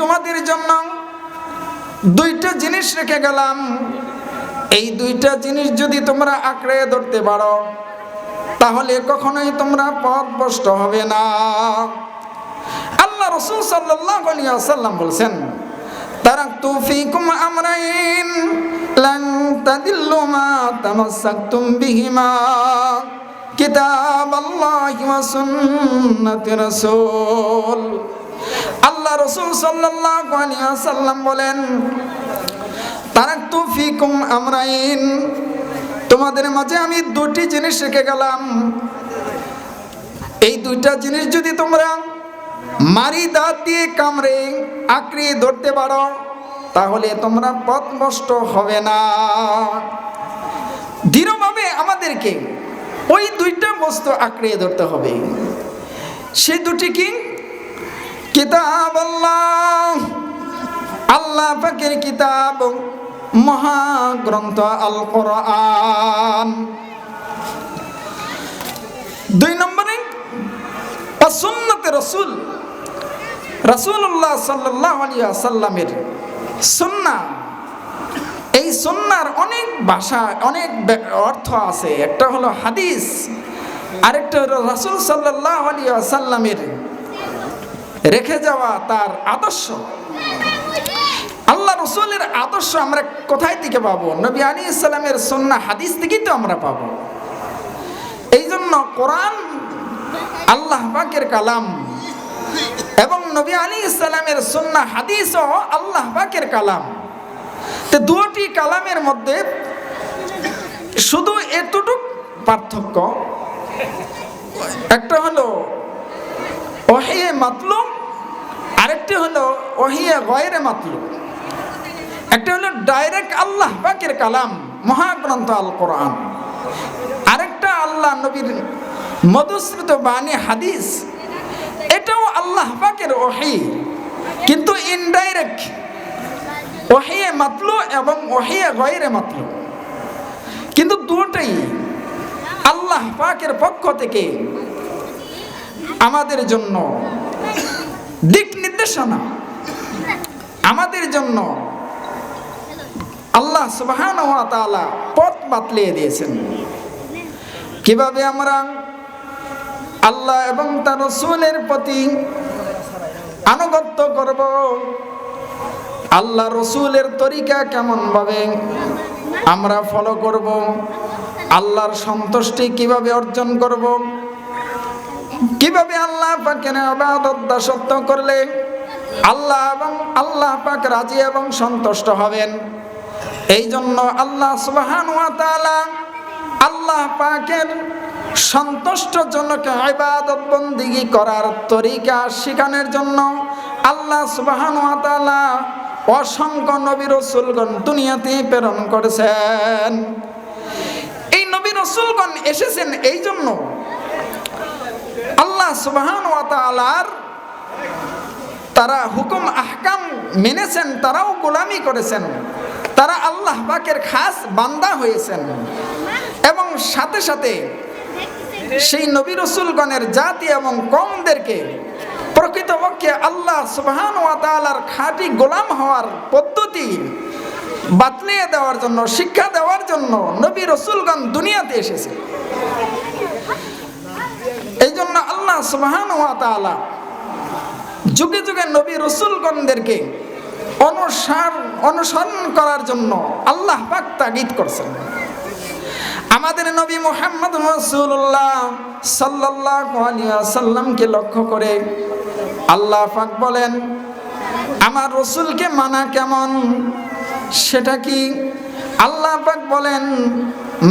তোমাদের জন্য দুইটা জিনিস রেখে গেলাম। এই দুইটা জিনিস যদি তোমরা আঁকড়ে ধরতে পারো, তাহলে কখনোই তোমরা পথ ভ্রষ্ট হবে না। আল্লাহ রসুল সাল্লাম বলছেন তারাকতু ফিকুম আমরাইন মা আল্লাহ রসুল ওয়াসাল্লাম বলেন ফিকুম আমরাইন, তোমাদের মাঝে আমি দুটি জিনিস শিখে গেলাম। এই দুইটা জিনিস যদি তোমরা মারি দাঁত দিয়ে কামড়ে আঁকড়ে ধরতে পারো, তাহলে তোমরা পথ নষ্ট হবে না। দৃঢ়ভাবে আমাদেরকে ওই দুইটা বস্তু আঁকড়ে ধরতে হবে। সেই দুটি কি? কিতাব আল্লাহ। আল্লাহ পাকের কিতাব মহাগ্রন্থ আল কোরআন দুই নম্বরে সুন্নতে রসুল। রসুল্লাহ সাল্লাহ আলিয়া সাল্লামের সুন্না। এই সুন্নার অনেক ভাষা, অনেক অর্থ আছে। একটা হলো হাদিস, আরেকটা হলো রাসুল সাল্লাহ আলিয়া সাল্লামের রেখে যাওয়া তার আদর্শ। আল্লাহ রসুলের আদর্শ আমরা কোথায় থেকে পাবো? নবী আলী ইসলামের সন্না হাদিস থেকেই তো আমরা পাবো। এই জন্য কোরআন আল্লাহ পাকের কালাম এবং নবী আলী ইসলামের সন্না হাদিসও আল্লাহ পাকের কালাম। তো দুটি কালামের মধ্যে শুধু এতটুক পার্থক্য। একটা হলো ওহিয়ে মাতলুম। আরেকটি হলো ওহিয়ে গয়েরে মাতলুম। একটা হলো ডাইরেক্ট আল্লাহ পাকের কালাম, মহাগ্রন্থ আল কোরআন আরেকটা আল্লাহ নবীর মধুশ্রুত বাণী হাদিস, এটাও আল্লাহ পাকের ওহি। কিন্তু ইনডাইরেক্ট ওহিয়ে মাতলু এবং ওহিয়ে গয়েরে মাতলু। কিন্তু দুটাই আল্লাহ পাকের পক্ষ থেকে আমাদের জন্য দিক নির্দেশনা। আমাদের জন্য আল্লাহ সুবহান তাআলা পথ বাতলিয়ে দিয়েছেন। কীভাবে আমরা আল্লাহ এবং তার রসুলের প্রতি আনুগত্য করব? আল্লাহ রসুলের তরিকা কেমন ভাবে আমরা ফলো করব? আল্লাহর সন্তুষ্টি কীভাবে অর্জন করব? কীভাবে আল্লাহ পাকের আবাদত দাসত্ব করলে আল্লাহ এবং আল্লাহ পাক রাজি এবং সন্তুষ্ট হবেন? এই জন্য আল্লাহ সুবহান আল্লাহ পাকের সন্তুষ্টজনক ইবাদত বন্দিগি করার তরিকা শেখানোর জন্য আল্লাহ সুবহান অসংখ্য নবী রাসূলগণ দুনিয়াতে প্রেরণ করেছেন। এই নবী রাসূলগণ এসেছেন এই জন্য আল্লাহ সুবহান ওয়া তাআলার তারা হুকুম, আহকাম মেনেছেন, তারাও গোলামি করেছেন। তারা আল্লাহ পাকের খাস বান্দা হয়েছেন। এবং সাথে সাথে সেই নবী রসুলগণের জাতি এবং কমদেরকে প্রকৃতপক্ষে আল্লাহ সুবহান ওয়া তাআলার খাঁটি গোলাম হওয়ার পদ্ধতি বাতলিয়ে দেওয়ার জন্য, শিক্ষা দেওয়ার জন্য নবী রসুলগণ দুনিয়াতে এসেছে। এই জন্য আল্লাহ সুবহান যুগে যুগে নবী রসুলগণদেরকে অনুসার, অনুসরণ করার জন্য আল্লাহ পাক তাগিদ করছেন। আমাদের নবী মোহাম্মদ রসুল্লাহ আলাইহি সাল্লামকে লক্ষ্য করে আল্লাহ পাক বলেন, আমার রসুলকে মানা কেমন? সেটা কি আল্লাহ পাক বলেন,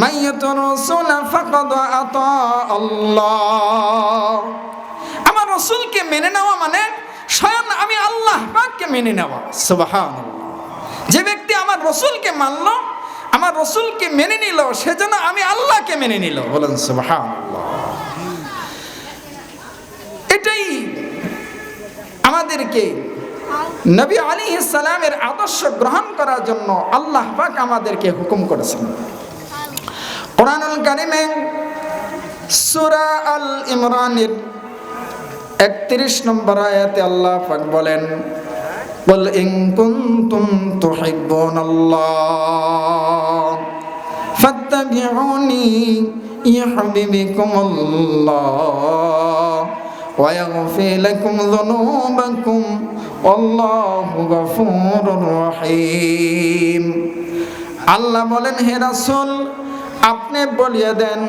মাইয়াত রসুল ফাকাদ আতা আল্লাহ। আমার রসুলকে মেনে নেওয়া মানে স্বয়ং আমি আল্লাহ পাককে মেনে নেওয়া। সুবাহান যে ব্যক্তি আমার রসুলকে মানল, আমার রসুলকে মেনে নিল সেজন্য আমি আল্লাহকে মেনে নিল। বলেন সুবাহান এটাই আমাদেরকে নবী আলী ইসালামের আদর্শ গ্রহণ করার জন্য আল্লাহ পাক আমাদেরকে হুকুম করেছেন কোরআনুল কারিমে সুরা আল ইমরানের একত্রিশ নম্বর আয়াতে আল্লাহ পাক বলেন قل إن كنتم تحبون الله فاتبعوني يحببكم الله ويغفر لكم ذنوبكم والله غفور رحيم আল্লাহ বলেন হে রাসূল আপনি বলিয়ে দেন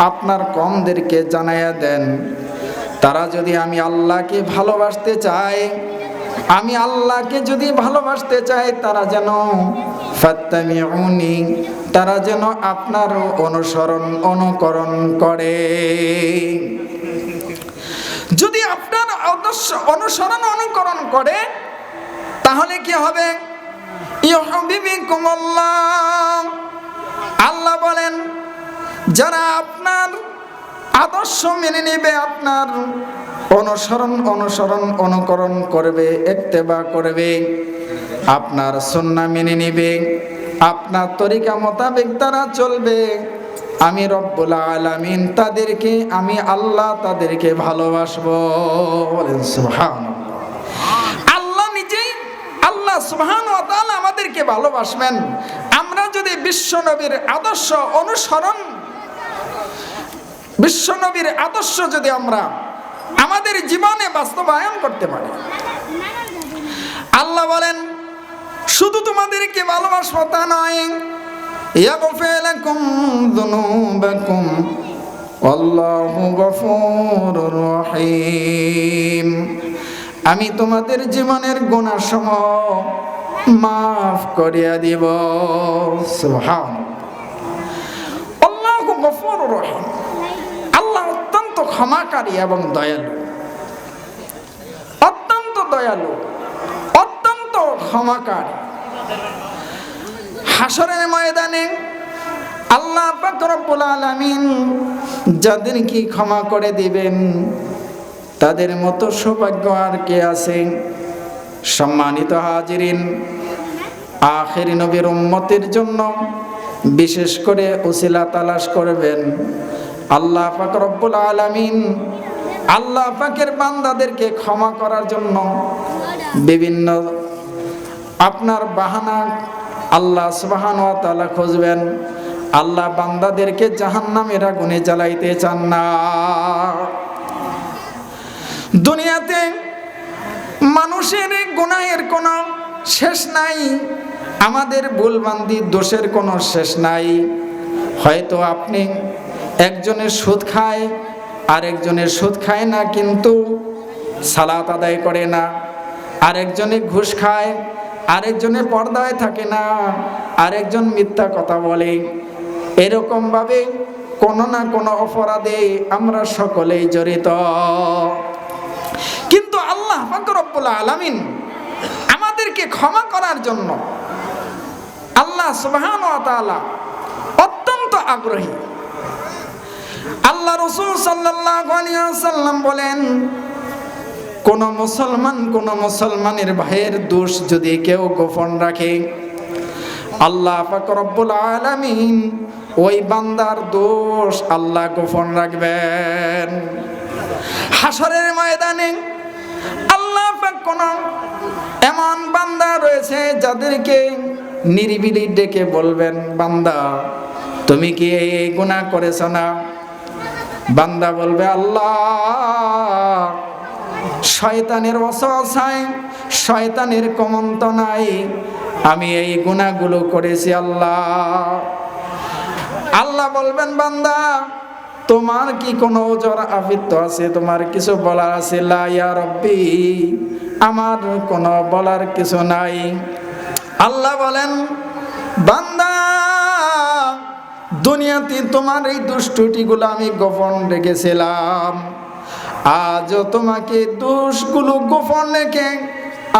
আপনার কমদেরকে জানাইয়া দেন তারা যদি আমি আল্লাহকে ভালোবাসতে চায় আমি আল্লাহকে যদি ভালোবাসতে চাই তারা যেন ফাত্তামিউনি তারা যেন আপনার অনুসরণ অনুকরণ করে যদি আপনার আদর্শ অনুসরণ অনুকরণ করে, তাহলে কি হবে? আল্লাহ বলেন, যারা আপনার আদর্শ মেনে নেবে, আপনার অনুসরণ অনুসরণ অনুকরণ করবে, একতেবা করবে, আপনার সন্না মেনে নেবে, আপনার তরিকা মোতাবেক তারা চলবে। আমি রব্বুল আলামিন তাদেরকে, আমি আল্লাহ তাদেরকে ভালোবাসবো। বলেন আল্লাহ নিজেই, আল্লাহ সুবহান ওয়া তাআলা আমাদেরকে ভালোবাসবেন। আমরা যদি বিশ্বনবীর আদর্শ অনুসরণ বিশ্বনবীর আদর্শ যদি আমরা আমাদের জীবনে বাস্তবায়ন করতে পারি, আল্লাহ বলেন, শুধু তোমাদেরকে ভালোবাসবো তা নয় ইয়াগফির লাকুম যুনুবাকুম। আল্লাহু গফুরুর রহিম। আমি তোমাদের জীবনের গুনাহ সমূহ মাফ করিয়া দিব। সুবহান আল্লাহু গফুরুর রহিম। আল্লাহ অত্যন্ত ক্ষমাকারী এবং দয়ালু। অত্যন্ত দয়ালু। অত্যন্ত ক্ষমাকারী। হাসরের ময়দানে আল্লাহ রব্বুল আলামিন যাদের কি ক্ষমা করে দিবেন, তাদের মতো সৌভাগ্য আর কে আছে? সম্মানিত হাজিরিন, আখের নবীর উম্মতের জন্য বিশেষ করে উসিলা তালাশ করবেন। আল্লাহ পাক রব্বুল আলামিন আল্লাহ পাকের বান্দাদেরকে ক্ষমা করার জন্য বিভিন্ন আপনার বাহানা আল্লাহ সুবাহান তাআলা খুঁজবেন। আল্লাহ বান্দাদেরকে জাহান্নামের আগুনে জ্বালাইতে চান না। দুনিয়াতে মানুষের গুনাহের কোনো শেষ নাই, আমাদের ভুলবান্দি দোষের কোনো শেষ নাই। হয়তো আপনি একজনের সুদ খায়, আরেকজনের সুদ খায় না, কিন্তু সালাত আদায় করে না, আরেকজনে ঘুষ খায় আরেকজনে পর্দায় থাকে না, আরেকজন মিথ্যা কথা বলে। এরকমভাবে কোনো না কোনো অপরাধে আমরা সকলেই জড়িত। কিন্তু আল্লাহ রব্বুল আলামিন আমাদেরকে ক্ষমা করার জন্য আল্লাহ সুবহান অত্যন্ত আগ্রহী। আল্লাহ রসুল সাল্লাল্লাহু আলাইহি ওয়াসাল্লাম বলেন কোন মুসলমান, কোন মুসলমানের ভাইয়ের দোষ যদি কেউ গোপন রাখে, আল্লাহ রব্বুল আলামিন ওই বান্দার দোষ আল্লাহ গোপন রাখবেন। হাসরের ময়দানে আল্লাহ কোন এমন বান্দা রয়েছে যাদেরকে নিরিবিলি ডেকে বলবেন, বান্দা, তুমি কি এই গুনাহ করেছ না? বান্দা বলবে, আল্লাহ শয়তানের অসহায়, শয়তানের কমন্ত নাই। আমি এই গুণাগুলো করেছি আল্লাহ। আল্লাহ বলবেন, বান্দা, তোমার কি কোনো জ্বর আফিত্ব আছে? তোমার কিছু বলার আছে? লা ইয়া রব্বি, আমার কোনো বলার কিছু নাই। আল্লাহ বলেন, বান্দা, দুনিয়াতে তোমার এই দুষ্টুটিগুলো আমি গোপন রেখেছিলাম। আজও তোমাকে দোষগুলো গোপন রেখে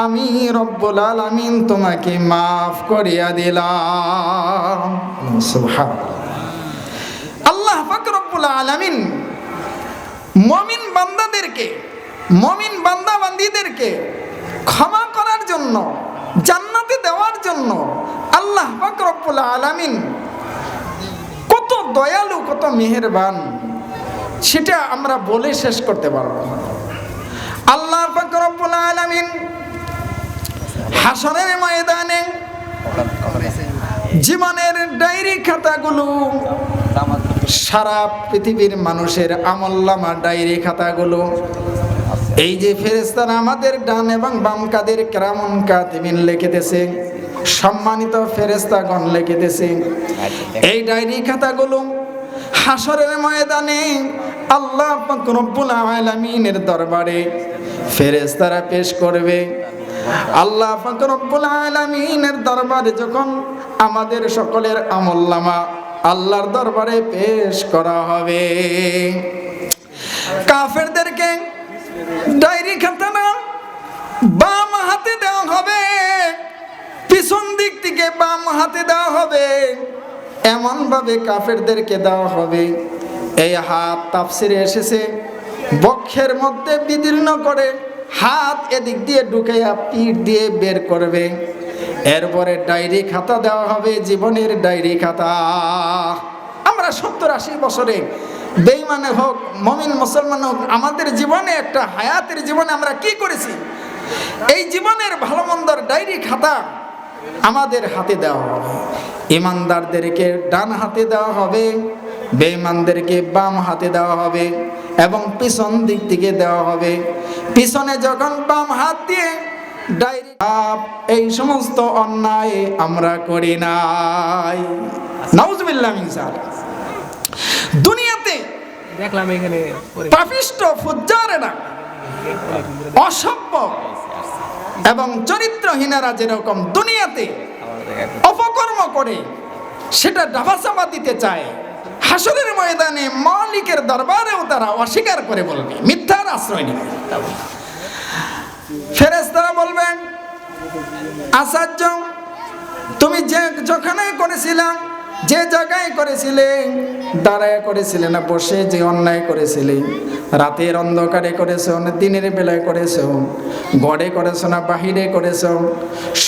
আমি রব্বুল আলামিন তোমাকে মাফ করিয়া দিলাম। আল্লাহ পাক রব্বুল আলামিন মমিন বান্দাদেরকে, মমিন বান্দা বান্দিদেরকে ক্ষমা করার জন্য, জান্নাতে দেওয়ার জন্য আল্লাহ পাক রব্বুল আলামিন কত দয়ালু, কত মেহেরবান সেটা আমরা বলে শেষ করতে পারব না। আল্লাহ রব্বুল আলামিন হাসনের ময়দানে জীবনের ডায়েরি খাতাগুলো সারা পৃথিবীর মানুষের আমল্লামা ডায়েরি খাতাগুলো এই যে ফেরেস্তারা আমাদের ডান এবং বাম কাদের কেরামন কাতিমিন লিখিতেছে, সম্মানিত ফেরেস্তাগণ লিখিতেছে, এই ডায়েরি খাতাগুলো হাসরের ময়দানে আল্লাহ রব্বুল আলামিনের দরবারে ফেরেস্তারা পেশ করবে। আল্লাহ রব্বুল আলামিনের দরবারে যখন আমাদের সকলের আমল্লামা আল্লাহর দরবারে পেশ করা হবে। কাফেরদেরকে ডায়েরি খাতানা বাম হাতে দেওয়া হবে, পিছন দিক থেকে বাম হাতে দেওয়া হবে। এমন ভাবে কাফেরদেরকে দেওয়া হবে। এই হাত তাফসিরে এসেছে, বক্ষের মধ্যে বিদীর্ণ করে হাত এদিক দিয়ে ঢুকাইয়া পিঠ দিয়ে বের করবে। এরপরে ডায়েরি খাতা দেওয়া হবে, জীবনের ডায়েরি খাতা। আমরা সত্তর আশি বছরে বেইমানে হোক, মমিন মুসলমান হোক, আমাদের জীবনে একটা হায়াতের জীবনে আমরা কি করেছি? এই জীবনের ভালো মন্দর ডায়েরি খাতা আমাদের হাতে দেওয়া হবে। ইমানদারদেরকে ডান হাতে দেওয়া হবে বেঈমানদেরকে বাম হাতে দেওয়া হবে এবং পিছন দিক থেকে দেওয়া হবে। পিছনে যখন বাম হাত দিয়ে এই সমস্ত অন্যায় আমরা করি নাই। নাউজুবিল্লাহ মিন যালিক। দুনিয়াতে দেখলাম এখানে পাপিষ্ট ফুজ্জারেরা অসভ্য। এবং চরিত্রহীনারা যেরকম দুনিয়াতে অপকর্ম করে, সেটা ডাবাচাপা দিতে চায়। হাসরের ময়দানে মালিকের দরবারেও তারা অস্বীকার করে বলবে, মিথ্যার আশ্রয় নেবে। ফেরেশতারা বলবেন আচার্য তুমি যে যেখানে করেছিলাম যে জায়গায় করেছিলে দাঁড়ায় করেছিলে না, বসে যে অন্যায় করেছিলে রাতের অন্ধকারে করেছ দিনের বেলায় করেছ গড়ে করেছ না, বাহিরে করেছ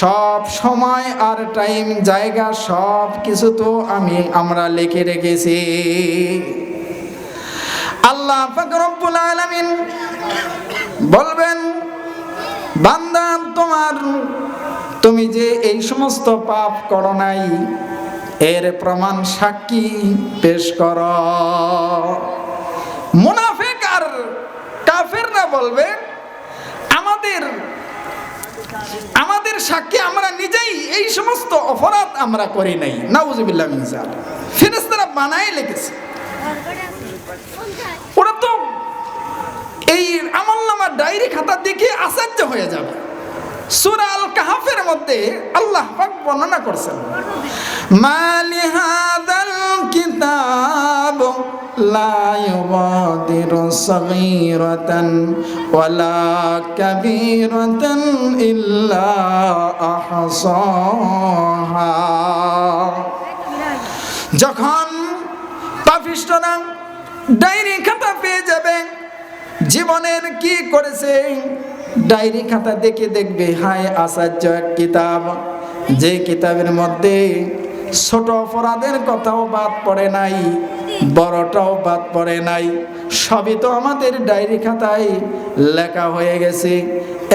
সব সময় আর টাইম জায়গা, সব কিছু তো আমি, আমরা লিখে রেখেছি। আল্লাহ রব্বুল আলামিন বলবেন, বান্দা, তোমার, তুমি যে এই সমস্ত পাপ করো নাই এর প্রমাণ সাক্ষী পেশ কর। মুনাফেক আর কাফেররা বলবে, আমাদের আমাদের সাক্ষী আমরা নিজেই এই সমস্ত অপরাধ আমরা করি নাই। নাউজুবিল্লাহ মিন জালিক ফেরেশতারা বানায় লিখেছে। ওরা তো এই আমলনামা ডায়েরি খাতা দেখে আশ্চর্য হয়ে যাবে। সূরা আল কাহাফের মধ্যে আল্লাহ বর্ণনা করছেন মালি কিতাব লা ইউগাদিরু ইল্লা যখন পাপিষ্টরা ডায়েরি খাতা পেয়ে যাবে, জীবনের কি করেছে? ডায়েরি খাতা দেখে দেখবে, হায় আচার্য এক কিতাব। যে কিতাবের মধ্যে ছোট অপরাধের কথাও বাদ পড়ে নাই, বড়টাও বাদ পড়ে নাই। সবই তো আমাদের ডায়েরি খাতায় লেখা হয়ে গেছে।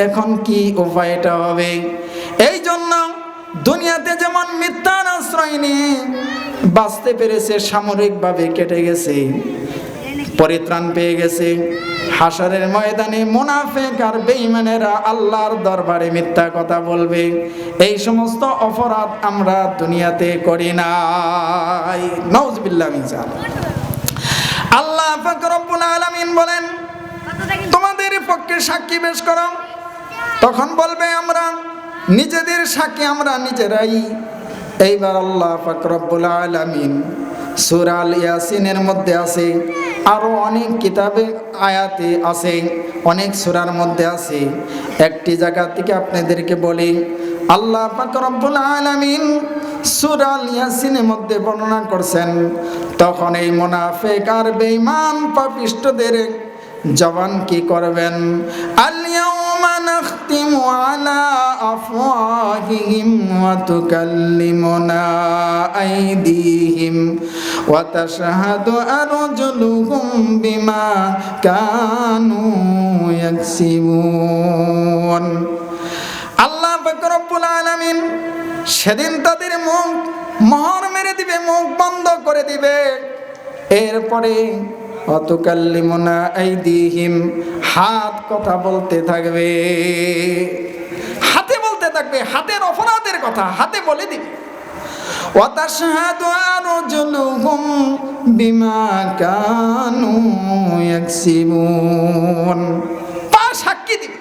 এখন কি উপায়টা হবে? এই জন্য দুনিয়াতে যেমন মিথ্যার আশ্রয় নিয়ে বাঁচতে পেরেছে, সামরিকভাবে কেটে গেছে, পরিত্রাণ পেয়ে গেছে হাসরের ময়দানে মুনাফেক আর বেঈমানেরা আল্লাহর দরবারে মিথ্যা কথা বলবে। এই সমস্ত অপরাধ আমরা দুনিয়াতে করি নাই। নওজবিল্লাহ জালিক। আল্লাহ পাক আলামিন বলেন, তোমাদের পক্ষে সাক্ষী বেশ করো। তখন বলবে আমরা, নিজেদের সাক্ষী আমরা নিজেরাই। এইবার আল্লাহ পাক আলামিন সূরা আল ইয়াসিনের মধ্যে আছে আরও অনেক কিতাবে আয়াতে আছে, অনেক সুরার মধ্যে আছে। একটি জায়গা থেকে আপনাদেরকে বলি, আল্লাহ পাক রব্বুল আলামিন সূরা আল ইয়াসিনের মধ্যে বর্ণনা করছেন, তখন এই মুনাফিক আর বেঈমান পাপিষ্টদের জবান কি করবেন? আলিয়াউমা নাখতিমু আলা আফওয়াহিহিম ওয়া তুকাল্লিমুনা আইদিহিম। তাশহাদু আরজুলুহুম বিমা কানু ইয়াকসিবুন আল্লাহ রব্বুল আলামিন সেদিন তাদের মুখ মহর মেরে দিবে, মুখ বন্ধ করে দিবে। এরপরে, অতকাল্লিমুনা আইদিহিম, হাত কথা বলতে থাকবে। হাতে বলতে থাকবে, হাতের অপরাধের কথা, হাতে বলে দিবে। وتشهد أرجلهم بما كانوا يكسبون পা সাক্ষী দিবে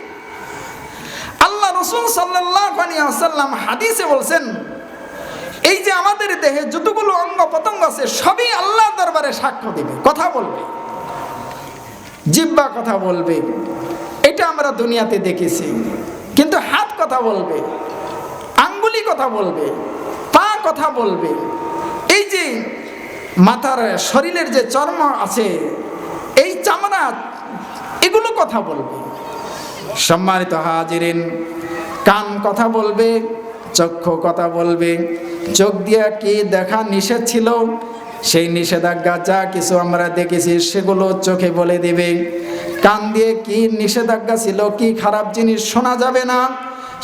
আল্লাহ রসুল সাল্লাল্লাহু আলাইহি ওয়াসাল্লাম হাদিসে বলছেন এই যে আমাদের দেহে যতগুলো অঙ্গ প্রত্যঙ্গ আছে সবই আল্লাহ দরবারে সাক্ষ্য দিবে কথা বলবে জিব্বা কথা বলবে এটা আমরা দুনিয়াতে দেখেছি কিন্তু হাত কথা বলবে আঙ্গুলি কথা বলবে পা কথা বলবে। এই যে মাথার শরীরের যে চর্ম আছে, এই চামড়া, এগুলো কথা বলবে। সম্মানিত হাজিরিন, কান কথা বলবে, চক্ষু কথা বলবে। চোখ দিয়া কি দেখা নিষেধ ছিল? সেই নিষেধাজ্ঞা যা কিছু আমরা দেখেছি, সেগুলো চোখে বলে দেবে। কান দিয়ে কি নিষেধাজ্ঞা ছিল, কি খারাপ জিনিস শোনা যাবে না,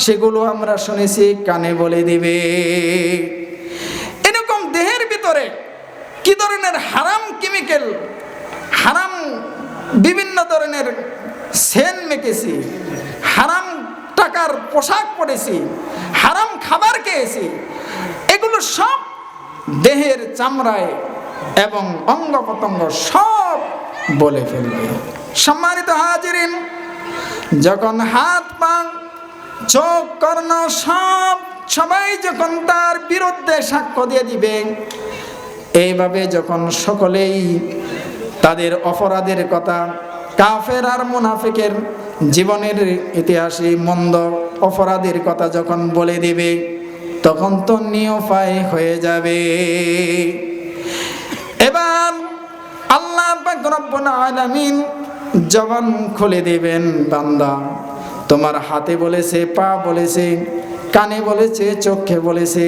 সেগুলো আমরা শুনেছি, কানে বলে দিবে এরকম দেহের ভিতরে কি ধরনের হারাম কেমিক্যাল হারাম বিভিন্ন ধরনের সেন মেখেছি, হারাম টাকার পোশাক পরেছি, হারাম খাবার খেয়েছি, এগুলো সব দেহের চামড়ায় এবং অঙ্গ প্রত্যঙ্গ সব বলে ফেলবে। সম্মানিত হাজিরিন, যখন হাত, পা, চোখ, কর্ণ সব সবাই যখন তার বিরুদ্ধে সাক্ষ্য দিয়ে দিবে এইভাবে যখন সকলেই তাদের অপরাধের কথা, কাফের আর মুনাফিকের জীবনের ইতিহাসে মন্দ অপরাধের কথা যখন বলে দেবে, তখন তো নিয়ফায় হয়ে যাবে। এবার আল্লাহ আলামিন জবান খুলে দেবেন, বান্দা, তোমার হাতে বলেছে, পা বলেছে, কানে বলেছে, চোখে বলেছে,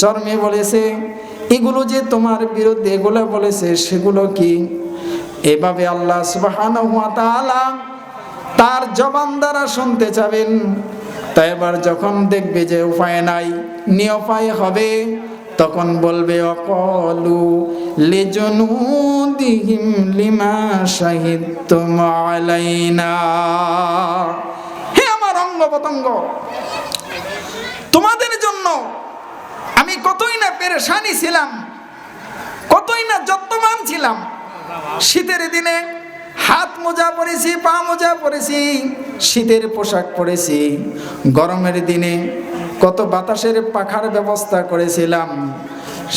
চর্মে বলেছে এগুলো যে তোমার বিরুদ্ধে এগুলো বলেছে, সেগুলো কি? এভাবে আল্লাহ তাআলা তার জবান দ্বারা শুনতে চাবেন। তাই এবার যখন দেখবে যে উপায় নাই নিউপায় হবে, তখন বলবে, অকলু লিজনুদিহিম লিমা শাহিদতুম আলাইনা। হে আমার অঙ্গ তোমাদের জন্য আমি কতই না পেরেশানি ছিলাম। কতই না যত্নবান ছিলাম। শীতের দিনে হাত মোজা পরেছি, পা মোজা পরেছি, শীতের পোশাক পরেছি। গরমের দিনে কত বাতাসের পাখার ব্যবস্থা করেছিলাম।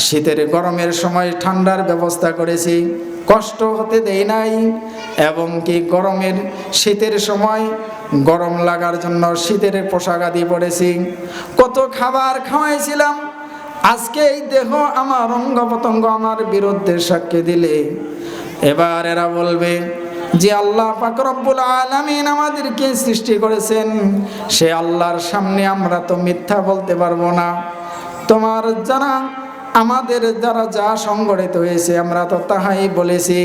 শীতের গরমের সময় ঠান্ডার ব্যবস্থা করেছি। কষ্ট হতে দেই নাই, এবং কি গরমের শীতের সময় গরম লাগার জন্য শীতের পোশাক আদি পরেছি। কত খাবার খাওয়াইছিলাম আজকে এই দেহ আমার অঙ্গ প্রত্যঙ্গ আমার বিরুদ্ধে সাক্ষী দিলে। এবার এরা বলবে যে আল্লাহ পাক রব্বুল আলামিন আমাদেরকে সৃষ্টি করেছেন। সে আল্লাহর সামনে আমরা তো মিথ্যা বলতে পারব না। তোমার যারা, আমাদের যারা যা সংগঠিত হয়েছে, আমরা তো তাহাই বলেছি।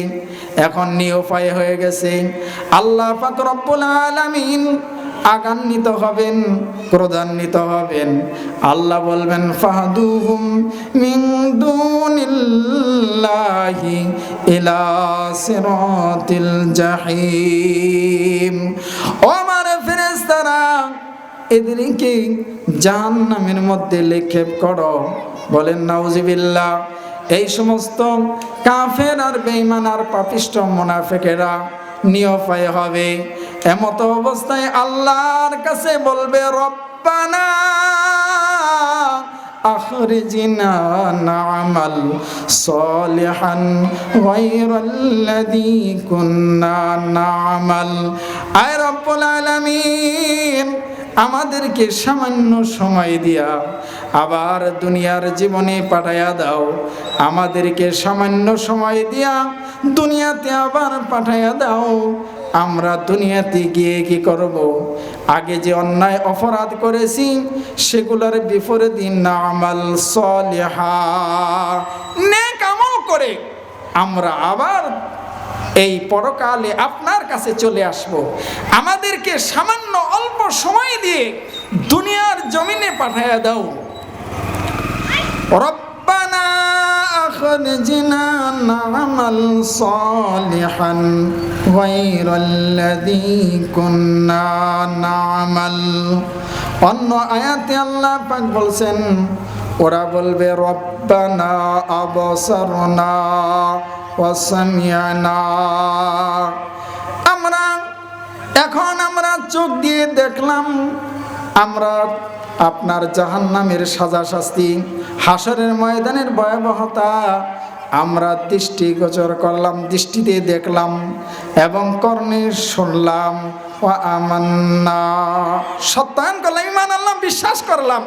এখন নিউপায় হয়ে গেছে। আল্লাহ পাক রব্বুল আলামিন আগান্বিত হবেন, ক্রোধান্বিত হবেন। আল্লাহ বলবেন, ফাহাদুহুম মিন জাহান্নামের মধ্যে লেখেপ করো। বলেন, নাউজিবিল্লাহ। এই সমস্ত কাফের আর বেঈমান আর পাপিষ্ট মুনাফিকেরা নিয়ফায় হবে। এমত অবস্থায় আল্লাহর কাছে বলবে রব্বানা أخرجنا نعمل صالحا غير الذي كنا نعمل আয় রব্বুল আলামিন আমাদেরকে সামান্য সময় দিয়া আবার দুনিয়ার জীবনে পাঠাইয়া দাও আমাদেরকে সামান্য সময় দিয়া দুনিয়াতে আবার পাঠাইয়া দাও আমরা দুনিয়াতে গিয়ে কি করব? আগে যে অন্যায় অপরাধ করেছি, সেগুলোর বিপরীত না আমাল সলিহা। নেক করে আমরা আবার এই পরকালে আপনার কাছে চলে আসব। আমাদেরকে সামান্য অল্প সময় দিয়ে দুনিয়ার জমিনে পাঠাইয়া দাও। রব্বানা أخرجنا نعمل صالحا غير الذي كنا نعمل অন্য আয়াতে আল্লাহ পাক বলছেন ওরা বলবে রব্বানা আবসারনা ওয়াসামিয়ানা আমরা এখন আমরা চোখ দিয়ে দেখলাম আমরা আপনার জাহান্নামের সাজা শাস্তি হাসরের ময়দানের ভয়াবহতা, আমরা দৃষ্টিগোচর করলাম, দৃষ্টিতে দেখলাম এবং কর্ণে শুনলাম সত্যায়ন করলাম ইমান আল্লাহ বিশ্বাস করলাম,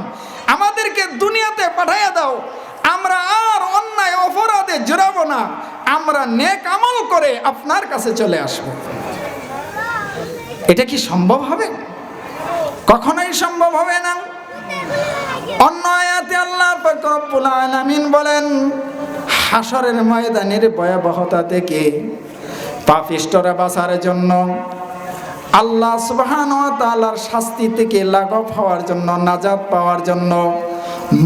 আমাদেরকে দুনিয়াতে পাঠাইয়া দাও, আমরা আর অন্যায় অপরাধে জড়াবো না, আমরা নেক আমল করে আপনার কাছে চলে আসব। এটা কি সম্ভব হবে? কখনোই সম্ভব হবে না। অন্য আয়াতে আল্লাহ রব্বুল আলামিন বলেন হাসরের ময়দানের ভয়াবহতা থেকে পাপিষ্টরা বাঁচার জন্য, আল্লাহ সুবহানাহু ওয়া তাআলার শাস্তি থেকে লাঘব হওয়ার জন্য, নাজাত পাওয়ার জন্য,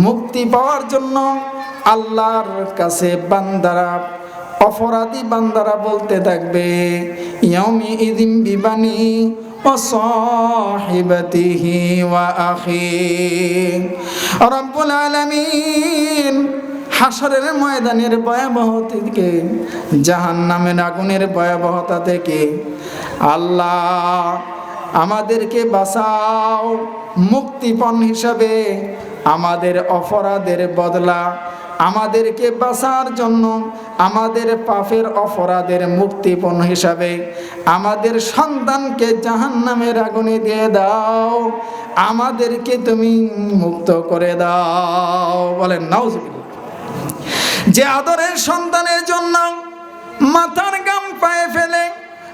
মুক্তি পাওয়ার জন্য আল্লাহর কাছে বান্দারা, অপরাধী বান্দারা বলতে থাকবে ইয়াউমি ইদিম বিবানি ওয়া আখি রব্বুল আলামিন হাসরের ময়দানের ভয়াবহতা থেকে জাহান নামের আগুনের ভয়াবহতা থেকে, আল্লাহ আমাদেরকে বাঁচাও, মুক্তিপণ হিসাবে আমাদের অপরাধের বদলা আমাদেরকে বাঁচার জন্য আমাদের পাপের অপরাধের মুক্তিপণ হিসাবে আমাদের সন্তানকে জাহান নামের আগুনে দিয়ে দাও। আমাদেরকে তুমি মুক্ত করে দাও। বলেন নাও যে আদরের সন্তানের জন্য মাথার গাম পায়ে ফেলে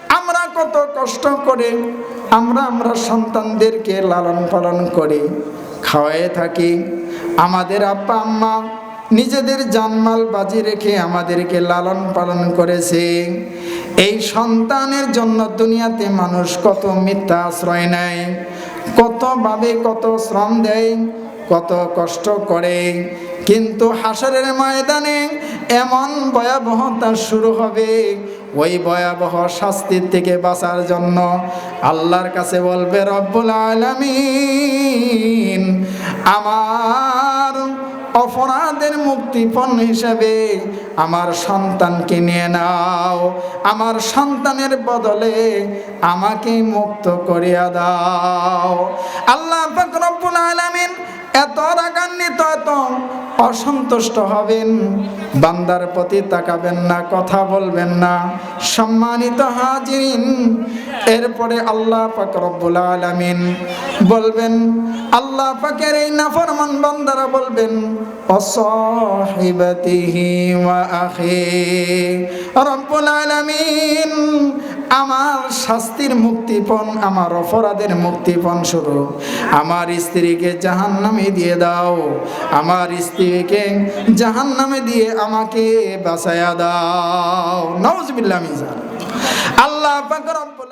আমরা কত কষ্ট করে আমরা আমরা সন্তানদেরকে লালন পালন করে খাওয়াই থাকি। আমাদের আব্বা আম্মা নিজেদের জানমাল বাজি রেখে আমাদেরকে লালন পালন করেছে। এই সন্তানের জন্য দুনিয়াতে মানুষ কত মিথ্যা আশ্রয় নেয় কতভাবে কত শ্রম দেয়, কত কষ্ট করে। কিন্তু হাসরের ময়দানে এমন ভয়াবহতা শুরু হবে। ওই ভয়াবহ শাস্তির থেকে বাঁচার জন্য আল্লাহর কাছে বলবে, রব্বুল আলামিন, আমার অপরাধের মুক্তিপণ হিসেবে আমার সন্তানকে নিয়ে নাও। আমার সন্তানের বদলে আমাকে মুক্ত করিয়া দাও। আল্লাহ রব্বুল আলামিন এত রাগান্বিত এত অসন্তুষ্ট হবেন, বান্দার প্রতি তাকাবেন না, কথা বলবেন না। সম্মানিত হাজিরিন, এরপরে আল্লাহ পাক রব্বুল আলামিন বলবেন, আল্লাহ পাকের এই নাফরমান বান্দারা বলবেন অসহিবতিহি ওয়া আখি, রব্বুল আলামিন আমার শাস্তির মুক্তিপণ, আমার অপরাধের মুক্তিপণ স্বরূপ আমার স্ত্রীকে জাহান নামে দিয়ে দাও। আমার স্ত্রীকে জাহান নামে দিয়ে আমাকে বাঁচায়া দাও। নওয়াজ আল্লাহ পাক রব্বুল